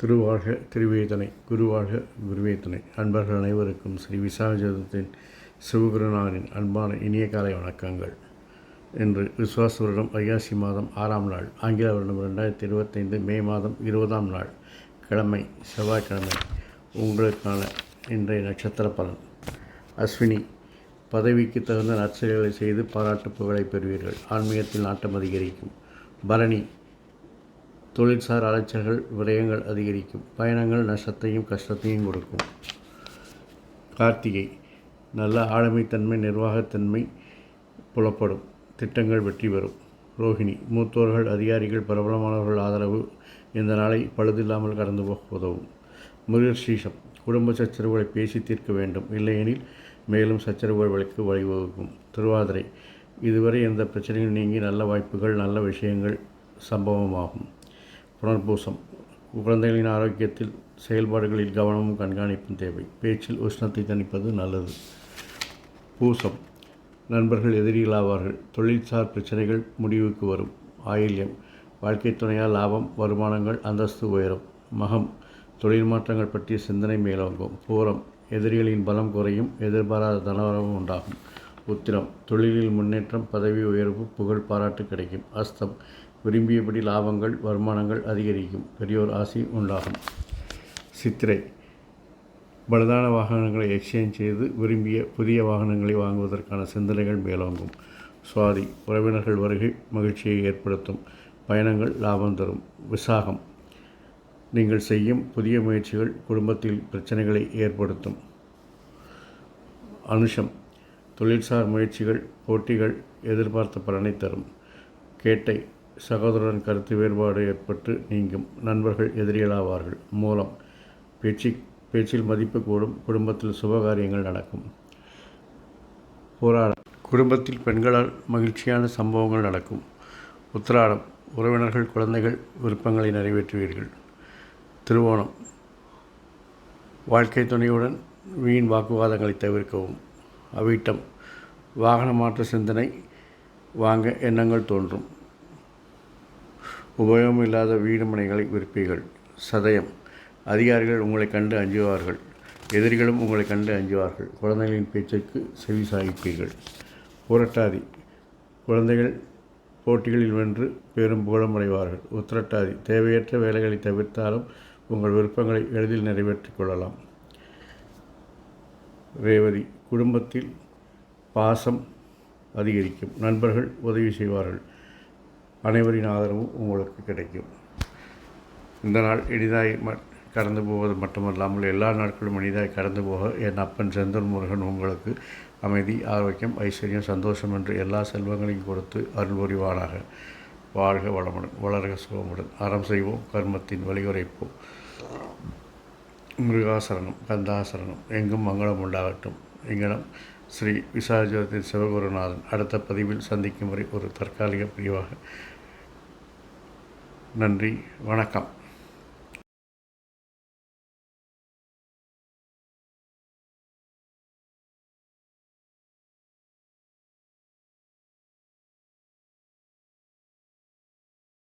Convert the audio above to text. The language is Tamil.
திருவாழ்க திருவேதனை குருவாழ்க குருவேதனை. அன்பர்கள் அனைவருக்கும் ஸ்ரீ விசாகஜோதத்தின் சிவகுருநாதனின் அன்பான இனிய காலை வணக்கங்கள். இன்று விசுவாச வருடம் வைகாசி மாதம் ஆறாம் நாள். ஆங்கில வருடம் ரெண்டாயிரத்தி இருபத்தைந்து மே மாதம் இருபதாம் நாள். கிழமை செவ்வாய்க்கிழமை. உங்களுக்கான இன்றைய நட்சத்திர பலன். அஸ்வினி பதவிக்கு தகுந்த நற்செயல்களை செய்து பாராட்டு புகழை பெறுவீர்கள். ஆன்மீகத்தில் நாட்டம் அதிகரிக்கும். பரணி தொழில்சார் அலைச்சல்கள் விரயங்கள் அதிகரிக்கும். பயணங்கள் நஷ்டத்தையும் கஷ்டத்தையும் கொடுக்கும். கார்த்திகை நல்ல ஆளுமைத்தன்மை நிர்வாகத்தன்மை புலப்படும். திட்டங்கள் வெற்றி பெறும். ரோஹிணி மூத்தோர்கள் அதிகாரிகள் பிரபலமானவர்கள் ஆதரவு இந்த நாளை பழுதில்லாமல் கடந்து போக உதவும். மிருகசீஷம் குடும்ப சச்சரவுகளை பேசி தீர்க்க வேண்டும். இல்லையெனில் மேலும் சச்சரவுகளுக்கு வழிவகுக்கும். திருவாதிரை இதுவரை எந்த பிரச்சனையும் நீங்கி நல்ல வாய்ப்புகள் நல்ல விஷயங்கள் சம்பவமாகும். புனர்பூசம். குழந்தைகளின் ஆரோக்கியத்தில் செயல்பாடுகளில் கவனமும் கண்காணிப்பும் தேவை. பேச்சில் உஷ்ணத்தை தணிப்பது நல்லது. பூசம். நண்பர்கள் எதிரிகளாவார்கள். தொழில்சார் பிரச்சனைகள் முடிவுக்கு வரும். ஆயில்யம். வாழ்க்கை துணையால் லாபம் வருமானங்கள் அந்தஸ்து உயரும். மகம். தொழில் மாற்றங்கள் பற்றிய சிந்தனை மேலோங்கும். பூரம் எதிரிகளின் பலம் குறையும் எதிர்பாராத தனவரவும் உண்டாகும். உத்திரம் தொழிலில் முன்னேற்றம் பதவி உயர்வு புகழ் பாராட்டு கிடைக்கும். அஸ்தம் விரும்பியபடி லாபங்கள் வருமானங்கள் அதிகரிக்கும். பெரியோர் ஆசை உண்டாகும். சித்திரை பலதான வாகனங்களை எக்ஸ்சேஞ்ச் செய்து விரும்பிய புதிய வாகனங்களை வாங்குவதற்கான சிந்தனைகள் மேலோங்கும். சுவாதி உறவினர்கள் வருகை மகிழ்ச்சியை ஏற்படுத்தும். பயணங்கள் லாபம் தரும். விசாகம் நீங்கள் செய்யும் புதிய முயற்சிகள் குடும்பத்தில் பிரச்சனைகளை ஏற்படுத்தும். அனுஷம் தொழில்சார் முயற்சிகள் போட்டிகள் எதிர்பார்த்த பலனை தரும். கேட்டை சகோதரன் கருத்து வேறுபாடு ஏற்பட்டு நீங்கும். நண்பர்கள் எதிரிகளாவார்கள். மூலம் பேச்சு பேச்சில் மதிப்பு கூடும். குடும்பத்தில் சுபகாரியங்கள் நடக்கும். போராடம் குடும்பத்தில் பெண்களால் மகிழ்ச்சியான சம்பவங்கள் நடக்கும். உத்திராடம் உறவினர்கள் குழந்தைகள் விருப்பங்களை நிறைவேற்றுவீர்கள். திருவோணம். வாழ்க்கை துணையுடன் வீண் வாக்குவாதங்களை தவிர்க்கவும். அவிட்டம் வாகன மாற்ற சிந்தனை வாங்க எண்ணங்கள் தோன்றும். உபயோகம் இல்லாத வீடுமனைகளை விற்பீர்கள். சதயம் அதிகாரிகள் உங்களை கண்டு அஞ்சுவார்கள். எதிரிகளும் உங்களை கண்டு அஞ்சுவார்கள். குழந்தைகளின் பேச்சுக்கு செவி சாய்ப்பீர்கள். புரட்டாதி குழந்தைகள் போட்டிகளில் வென்று பெரும் புகழம் அடைவார்கள். உத்திரட்டாதி தேவையற்ற வேலைகளை தவிர்த்தாலும் உங்கள் விருப்பங்களை எளிதில் நிறைவேற்றிக் கொள்ளலாம். ரேவதி குடும்பத்தில் பாசம் அதிகரிக்கும். நண்பர்கள் உதவி செய்வார்கள். அனைவரின் ஆதரவும் உங்களுக்கு கிடைக்கும். இந்த நாள் எளிதாய் ம கடந்து போவது மட்டுமல்லாமல் எல்லா நாட்களும் எளிதாய் கடந்து போக என் அப்பன் செந்தூர் முருகன் உங்களுக்கு அமைதி ஆரோக்கியம் ஐஸ்வர்யம் சந்தோஷம் என்று எல்லா செல்வங்களையும் கொடுத்து அருள் புரிவானாக. வாழ்க வளமுடன் வளர்க சுகமுடன். அறம் செய்வோம் கர்மத்தின் வழியுரைப்போம். மிருகாசரணம் கந்தாசரணம் எங்கும் மங்களம் உண்டாகட்டும். எங்கனம் ஸ்ரீ விசாஜோதின் சிவகுருநாதன் அடுத்த பதிவில் சந்திக்கும் வரை ஒரு தற்காலிக பிரிவாக. நன்றி வணக்கம்.